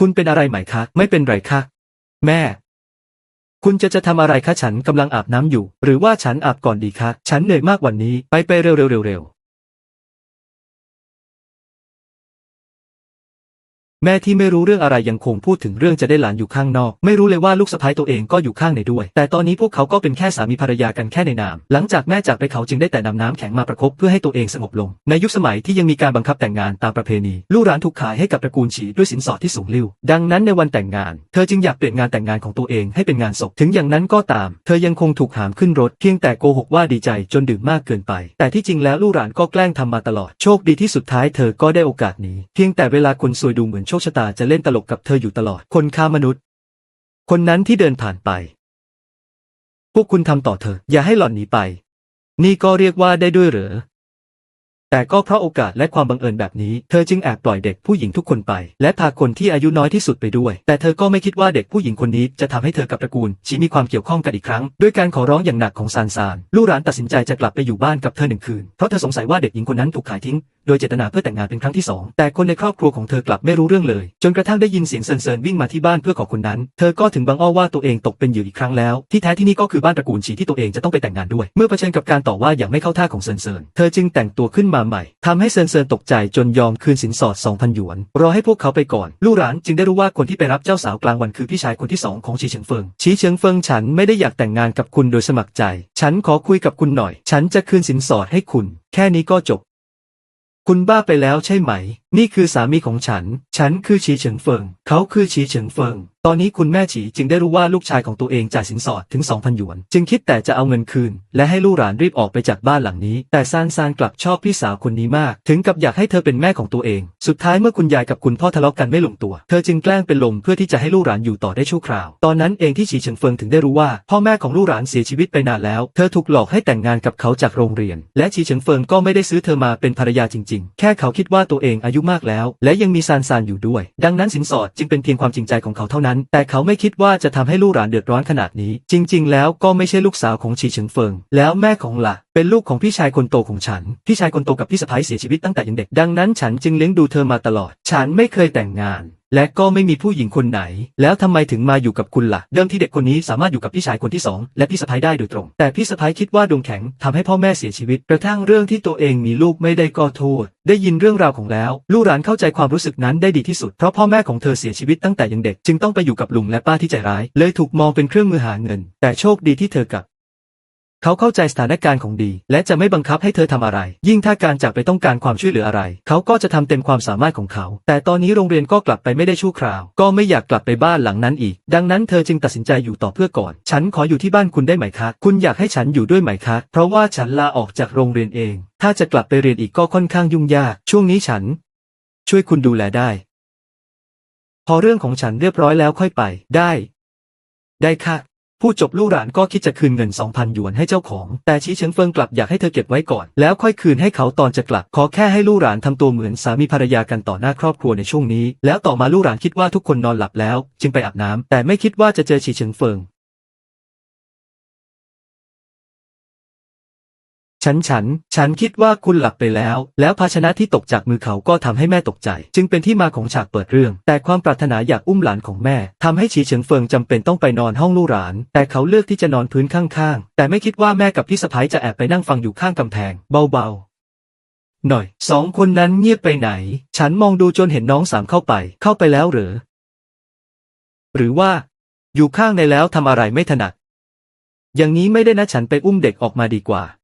คุณเป็นอะไรไหมคะ ไม่เป็นไรค่ะแม่ คุณจะจะทำอะไรคะฉันกำลังอาบน้ำอยู่ หรือว่าฉันอาบก่อนดีคะ ฉันเหนื่อยมากวันนี้ ไปไปเร็วเร็วเร็ว แม่ที่ไม่รู้เรื่องอะไรยังคงพูดถึงเรื่องจะได้หลานอยู่ข้างนอก ไม่รู้เลยว่าลูกสะใภ้ตัวเองก็อยู่ข้างในด้วย แต่ตอนนี้พวกเขาก็เป็นแค่สามีภรรยากันแค่ในนาม หลังจากแม่จากไปเขาจึงได้แต่นำน้ำแข็งมาประคบเพื่อให้ตัวเองสงบลง ในยุคสมัยที่ยังมีการบังคับแต่งงานตามประเพณี ลูกหลานถูกขายให้กับตระกูลฉีด้วยสินสอดที่สูงลิ่วดังนั้นในวันแต่งงาน เธอจึงอยากเปลี่ยนงานแต่งงานของตัวเองให้เป็นงานศพถึงอย่างนั้นก็ตาม เธอยังคงถูกหามขึ้นรถเพียงแต่โกหกว่าดีใจจนดื่มมากเกินไป แต่ที่จริงแล้วลูกหลานก็แกล้งทำมาตลอดโชคดีที่สุดท้ายเธอก็ได้โอกาสนี้ เพียงแต่เวลาคนซวยดูเหมือนโชคชะตาจะเล่นตลกกับเธออยู่ตลอด คนฆ่ามนุษย์ คนนั้นที่เดินผ่านไป พวกคุณทำต่อเธอ อย่าให้หล่อนหนีไป นี่ก็เรียกว่าได้ด้วยเหรอ แต่ก็เพราะโอกาสและความบังเอิญแบบนี้ เธอจึงแอบปล่อยเด็กผู้หญิงทุกคนไป และพาคนที่อายุน้อยที่สุดไปด้วย แต่เธอก็ไม่คิดว่าเด็กผู้หญิงคนนี้จะทำให้เธอกับตระกูลชีมีความเกี่ยวข้องกันอีกครั้ง ด้วยการขอร้องอย่างหนักของซานซาน ลูกหลานตัดสินใจจะกลับไปอยู่บ้านกับเธอหนึ่งคืน เพราะเธอสงสัยว่าเด็กหญิงคนนั้นถูกขายทิ้ง โดยเจตนาเพื่อแต่งงานเป็นครั้งที่สองแต่คนในครอบครัวของเธอกลับไม่รู้เรื่องเลย จนกระทั่งได้ยินเสียงเซินเซินวิ่งมาที่บ้านเพื่อขอคนนั้น เธอก็ถึงบางอ้อว่าตัวเองตกเป็นเหยื่ออีกครั้งแล้ว ที่แท้ที่นี่ก็คือบ้านตระกูลฉีที่ตัวเองจะต้องไปแต่งงานด้วย เมื่อเผชิญกับการต่อว่าอย่างไม่เข้าท่าของเซินเซิน เธอจึงแต่งตัวขึ้นมาใหม่ทำให้เซินเซินตกใจจนยอมคืนสินสอด 2,000 หยวน รอให้พวกเขาไปก่อน ลู่หลานจึงได้รู้ว่าคนที่ไปรับเจ้าสาวกลางวันคือพี่ชายคนที่สองของชีเฉิงเฟิงชีเฉิงเฟิงฉันไม่ได้อยากแต่งงานกับคุณโดยสมัครใจ ฉันขอคุยกับคุณหน่อย ฉันจะคืนสินสอดให้คุณ แค่นี้ก็จบ คุณบ้าไปแล้วใช่ไหมนี่คือสามีของฉัน ฉันคือชีเฉิงเฟิง เขาคือชีเฉิงเฟิง ตอนนี้คุณแม่ฉีจึงได้รู้ว่าลูกชายของตัวเองจ่ายสินสอดถึง 2,000 หยวน จึงคิดแต่จะเอาเงินคืน และให้ลูกหลานรีบออกไปจากบ้านหลังนี้ แต่ซานซานกลับชอบพี่สาวคนนี้มาก ถึงกับอยากให้เธอเป็นแม่ของตัวเอง สุดท้ายเมื่อคุณยายกับคุณพ่อทะเลาะกันไม่ลงตัว เธอจึงแกล้งเป็นลมเพื่อที่จะให้ลูกหลานอยู่ต่อได้ชั่วคราว ตอนนั้นเองที่ฉีเฉิงเฟิงถึงได้รู้ว่า พ่อแม่ของลูกหลานเสียชีวิตไปนานแล้ว เธอถูกหลอกให้แต่งงานกับเขาจากโรงเรียน และฉีเฉิงเฟิงก็ไม่ได้ซื้อเธอมาเป็นภรรยาจริง ๆ แค่เขาคิดว่าตัวเองอายุมากแล้ว และยังมีซานซานอยู่ด้วย ดังนั้นสินสอดจึงเป็นเพียงความจริงใจของเขาเท่านั้น แต่เขาไม่คิดว่าจะทำให้ลูกหลานเดือดร้อนขนาดนี้ จริง ๆ แล้วก็ไม่ใช่ลูกสาวของฉีเฉิงเฟิง แล้วแม่ของหล่ะ เป็นลูกของพี่ชายคนโตของฉัน พี่ชายคนโตกับพี่สะใภ้เสียชีวิตตั้งแต่ยังเด็ก ดังนั้นฉันจึงเลี้ยงดูเธอมาตลอด ฉันไม่เคยแต่งงาน และก็ไม่มีผู้หญิงคนไหน แล้วทำไมถึงมาอยู่กับคุณล่ะ เดิมที่เด็กคนนี้สามารถอยู่กับพี่ชายคนที่สองและพี่สะใภ้ได้โดยตรง แต่พี่สะใภ้คิดว่าดวงแข็งทำให้พ่อแม่เสียชีวิต กระทั่งเรื่องที่ตัวเองมีลูกไม่ได้ก็โทษ ได้ยินเรื่องราวของแล้ว ลูกหลานเข้าใจความรู้สึกนั้นได้ดีที่สุด เพราะพ่อแม่ของเธอเสียชีวิตตั้งแต่ยังเด็ก จึงต้องไปอยู่กับลุงและป้าที่ใจร้าย เลยถูกมองเป็นเครื่องมือหาเงิน แต่โชคดีที่เธอกับ เขาเข้าใจสถานการณ์ของดี และจะไม่บังคับให้เธอทำอะไร ยิ่งถ้าการจากไปต้องการความช่วยเหลืออะไร เขาก็จะทำเต็มความสามารถของเขา แต่ตอนนี้โรงเรียนก็กลับไปไม่ได้ชั่วคราว ก็ไม่อยากกลับไปบ้านหลังนั้นอีก ดังนั้นเธอจึงตัดสินใจอยู่ต่อเพื่อก่อน ฉันขออยู่ที่บ้านคุณได้ไหมคะคุณอยากให้ฉันอยู่ด้วยไหมคะเพราะว่าฉันลาออกจากโรงเรียนเอง ถ้าจะกลับไปเรียนอีกก็ค่อนข้างยุ่งยาก ช่วงนี้ฉัน ช่วยคุณดูแลได้ พอเรื่องของฉันเรียบร้อยแล้วค่อยไป ได้ ได้ค่ะ ผู้จบลู่หลานก็คิดจะคืนเงิน 2,000 หยวนให้เจ้าของ แต่ชี้เฉิงเฟิงกลับอยากให้เธอเก็บไว้ก่อน แล้วค่อยคืนให้เขาตอนจะกลับ ขอแค่ให้ลู่หลานทำตัวเหมือนสามีภรรยากันต่อหน้าครอบครัวในช่วงนี้ แล้วต่อมาลู่หลานคิดว่าทุกคนนอนหลับแล้ว จึงไปอาบน้ำแต่ไม่คิดว่าจะเจอชีเฉิงเฟิง ฉันฉัน ฉันคิดว่าคุณหลับไปแล้ว แล้วภาชนะที่ตกจากมือเขาก็ทำให้แม่ตกใจ จึงเป็นที่มาของฉากเปิดเรื่อง แต่ความปรารถนาอยากอุ้มหลานของแม่ทำให้ฉีเฉิงเฟิงจำเป็นต้องไปนอนห้องลู่หลาน แต่เขาเลือกที่จะนอนพื้นข้างๆ แต่ไม่คิดว่าแม่กับพี่สะพ้ายจะแอบไปนั่งฟังอยู่ข้างกำแพง เบาๆ หน่อย สองคนนั้นเงียบไปไหน ฉันมองดูจนเห็นน้องสามเข้าไป เข้าไปแล้วหรือ หรือว่า อยู่ข้างในแล้วทำอะไรไม่ถนัดอย่างนี้ไม่ได้นะฉันไปอุ้มเด็กออกมาดีกว่า